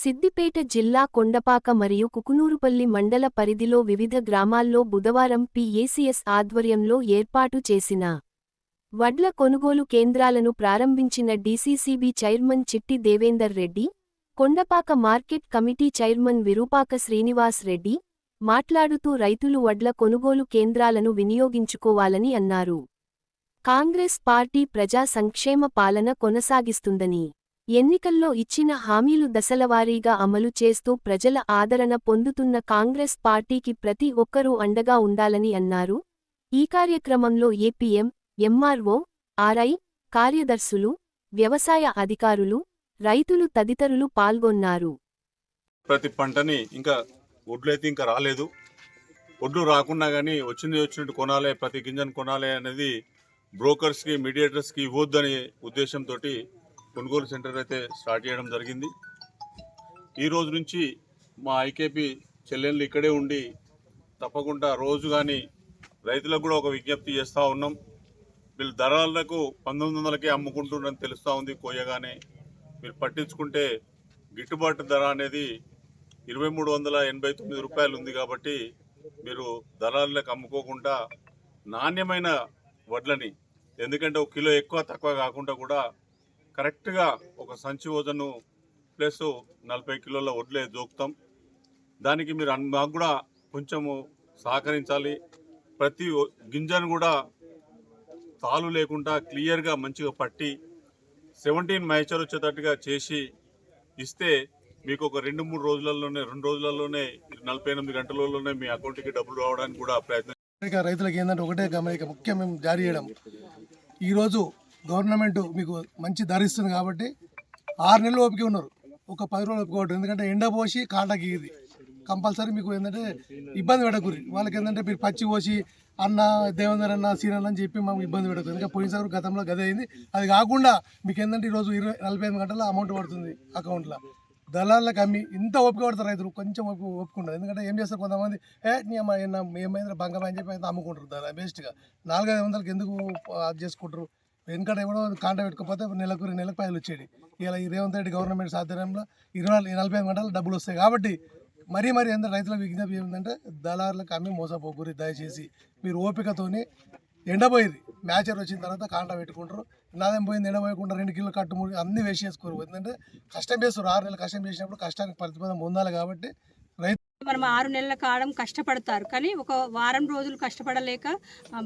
సిద్దిపేట జిల్లా కొండపాక మరియు కుకునూరుపల్లి మండల పరిధిలో వివిధ గ్రామాల్లో బుధవారం పిఏసీఎస్ ఆధ్వర్యంలో ఏర్పాటు చేసిన వడ్ల కొనుగోలు కేంద్రాలను ప్రారంభించిన DCCB chairman Chitti Devender Reddy Kondapaka market committee chairman Virupaka Srinivas Reddy మాట్లాడుతూ రైతులు వడ్ల కొనుగోలు కేంద్రాలను వినియోగించుకోవాలని అన్నారు. కాంగ్రెస్ పార్టీ ప్రజా సంక్షేమ పాలన కొనసాగిస్తుందని ఎన్నికల్లో ఇచ్చిన హామీలు దశలవారీగా అమలు చేస్తూ ప్రజల ఆదరణ పొందుతున్న కాంగ్రెస్ పార్టీకి ప్రతి ఒక్కరూ అండగా ఉండాలని అన్నారు. ఈ కార్యక్రమంలో ఏపీఎం ఎంఆర్ఓ ఆర్ఐ కార్యదర్శులు వ్యవసాయ అధికారులు రైతులు తదితరులు పాల్గొన్నారు. ప్రతి పంటని ఇంకా ఒడ్లు అయితే ఇంకా రాలేదు. ఒడ్లు రాకున్నా కానీ వచ్చింది వచ్చినట్టు కొనాలి ప్రతి గింజను కొనాలి అనేది బ్రోకర్స్కి మీడియేటర్స్కి ఇవ్వద్దని ఉద్దేశంతో కొనుగోలు సెంటర్ అయితే స్టార్ట్ చేయడం జరిగింది. ఈ రోజు నుంచి మా ఐకేపీ చెల్లెళ్ళు ఇక్కడే ఉండి తప్పకుండా రోజు కానీ రైతులకు కూడా ఒక విజ్ఞప్తి చేస్తూ ఉన్నాం. వీళ్ళు ధరలకు పంతొమ్మిది వందలకే అమ్ముకుంటున్నారని తెలుస్తూ ఉంది కోయగానే. మీరు పట్టించుకుంటే గిట్టుబాటు ధర అనేది ఇరవై మూడు వందల ఎనభై తొమ్మిది రూపాయలు ఉంది కాబట్టి మీరు ధరలకు అమ్ముకోకుండా నాణ్యమైన వడ్లని ఎందుకంటే ఒక కిలో ఎక్కువ తక్కువ కాకుండా కూడా కరెక్ట్గా ఒక సంచి ఓజను ప్లస్ నలభై కిలోల వడ్లే జోకుతాం. దానికి మీరు మాకు కూడా కొంచెము సహకరించాలి. ప్రతి గింజను కూడా తాలు లేకుండా క్లియర్గా మంచిగా పట్టి సెవెంటీన్ మ్యాచర్ వచ్చేటట్టుగా చేసి ఇస్తే మీకు ఒక రెండు మూడు రోజులలోనే రెండు రోజులలోనే నలభై ఎనిమిది గంటలలోనే మీ అకౌంట్కి డబ్బులు రావడానికి కూడా ప్రయత్నం రైతులకు ఏంటంటే ఒకటే గమనిక ముఖ్యం మేము జారీ చేయడం. ఈరోజు గవర్నమెంట్ మీకు మంచి ధర ఇస్తుంది కాబట్టి ఆరు నెలలు ఓపిక ఉన్నారు. ఒక పది రోజులు ఒప్పుకోవడం ఎందుకంటే ఎండ పోసి కాటకి ఇది కంపల్సరీ మీకు ఏంటంటే ఇబ్బంది పెట్టకూరి వాళ్ళకి ఏంటంటే మీరు పచ్చి పోసి అన్న దేవేందర్ అన్న సీనల్ అని చెప్పి మాకు ఇబ్బంది పెట్టకూడదు ఇంకా పోయినసారి గతంలో గదే అయింది. అది కాకుండా మీకు ఏంటంటే ఈరోజు ఇరవై నలభై ఐదు గంటల అమౌంట్ పడుతుంది అకౌంట్లో. దళాలకు అమ్మి ఇంత ఓపిక పడతారు రైతులు. కొంచెం ఓపిక ఒప్పుకుంటారు ఎందుకంటే ఏం చేస్తారు కొంతమంది? ఏ నీ అమ్మ బంగారం అని చెప్పి అయితే అమ్ముకుంటారు. దాని బెస్ట్గా నాలుగైదు వందలకి ఎందుకు అది చేసుకుంటారు? ఎందుకంటే కూడా కాంట పెట్టుకోకపోతే నెలకు నెలకు పైలు వచ్చేది. ఇలా ఈ రేవంత్ రెడ్డి గవర్నమెంట్ ఆధ్వర్యంలో ఇరవై నలభై ఐదు గంటలు డబ్బులు వస్తాయి. కాబట్టి మరీ మరీ అందరూ రైతులకు విజ్ఞప్తి ఏంటంటే దళారులకు అమ్మి మోసపోకూరి దయచేసి మీరు ఓపికతోని ఎండబోయేది మ్యాచర్ వచ్చిన తర్వాత కాంట పెట్టుకుంటారు. నాదేం పోయింది ఎండబోయకుండా రెండు కిలో కట్టు మూడు అన్ని వేసి చేసుకోరు ఎందుకంటే కష్టం చేస్తారు. ఆరు నెలలు కష్టం చేసినప్పుడు కష్టానికి ప్రతిఫలం పొందాలి కాబట్టి మనం ఆరు నెలల కాలం కష్టపడతారు. కానీ ఒక వారం రోజులు కష్టపడలేక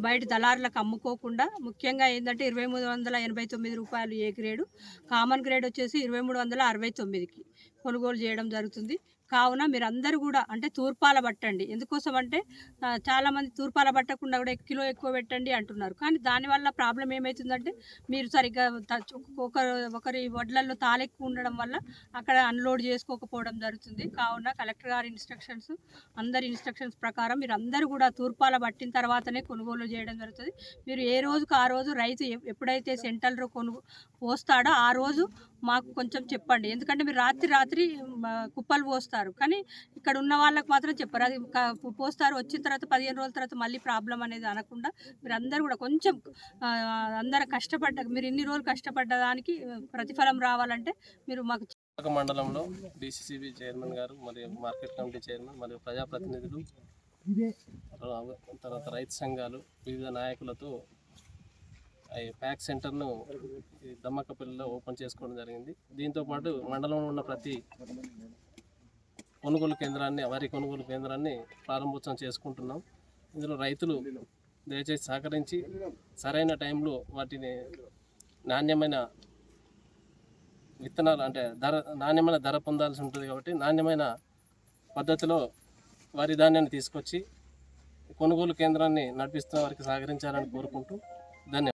బయట దళారులకు అమ్ముకోకుండా ముఖ్యంగా ఏంటంటే ఇరవై మూడు వందల ఎనభై తొమ్మిది రూపాయలు ఏ గ్రేడు కామన్ గ్రేడ్ వచ్చేసి ఇరవై మూడు వందల అరవై తొమ్మిదికి కొనుగోలు చేయడం జరుగుతుంది. కావున మీరు అందరూ కూడా అంటే తూర్పాల పట్టండి. ఎందుకోసం అంటే చాలామంది తూర్పాల పట్టకుండా కూడా కిలో ఎక్కువ పెట్టండి అంటున్నారు. కానీ దానివల్ల ప్రాబ్లం ఏమవుతుందంటే మీరు సరిగ్గా ఒకరు ఒకరి వడ్లల్లో తాలెక్కు ఉండడం వల్ల అక్కడ అన్లోడ్ చేసుకోకపోవడం జరుగుతుంది. కావున కలెక్టర్ గారి ఇన్స్ట్రక్షన్స్ అందరి ఇన్స్ట్రక్షన్స్ ప్రకారం మీరు అందరూ కూడా తూర్పాల పట్టిన తర్వాతనే కొనుగోలు చేయడం జరుగుతుంది. మీరు ఏ రోజుకు ఆ రోజు రైతు ఎప్పుడైతే సెంటర్లో కొనుగో పోస్తాడో ఆ రోజు మాకు కొంచెం చెప్పండి. ఎందుకంటే మీరు రాత్రి రాత్రి కుప్పలు పోస్తారు. కానీ ఇక్కడ ఉన్న వాళ్ళకి మాత్రం చెప్పరు. అది పోస్తారు వచ్చిన తర్వాత పదిహేను రోజుల తర్వాత మళ్ళీ ప్రాబ్లం అనేది అనకుండా మీరు అందరూ కూడా కొంచెం అందరూ కష్టపడ్డ మీరు ఇన్ని రోజులు కష్టపడ్డ దానికి ప్రతిఫలం రావాలంటే మీరు మాకు మండలంలో డిసిసిబి చైర్మన్ గారు మరియు మార్కెట్ కమిటీ చైర్మన్ మరియు ప్రజాప్రతినిధులు తర్వా- తర్వాత రైతు సంఘాలు వివిధ నాయకులతో ఈ ప్యాక్ సెంటర్ను ఈ దమ్మక్కపల్లిలో ఓపెన్ చేసుకోవడం జరిగింది. దీంతోపాటు మండలంలో ఉన్న ప్రతి కొనుగోలు కేంద్రాన్ని వరి కొనుగోలు కేంద్రాన్ని ప్రారంభోత్సవం చేసుకుంటున్నాం. ఇందులో రైతులు దయచేసి సహకరించి సరైన టైంలో వాటిని నాణ్యమైన విత్తనాలు అంటే ధర నాణ్యమైన ధర పొందాల్సి ఉంటుంది కాబట్టి నాణ్యమైన పద్ధతిలో వరి ధాన్యాన్ని తీసుకొచ్చి కొనుగోలు కేంద్రాన్ని నడిపిస్తున్న వారికి సహకరించాలని కోరుకుంటూ ధన్యవాదాలు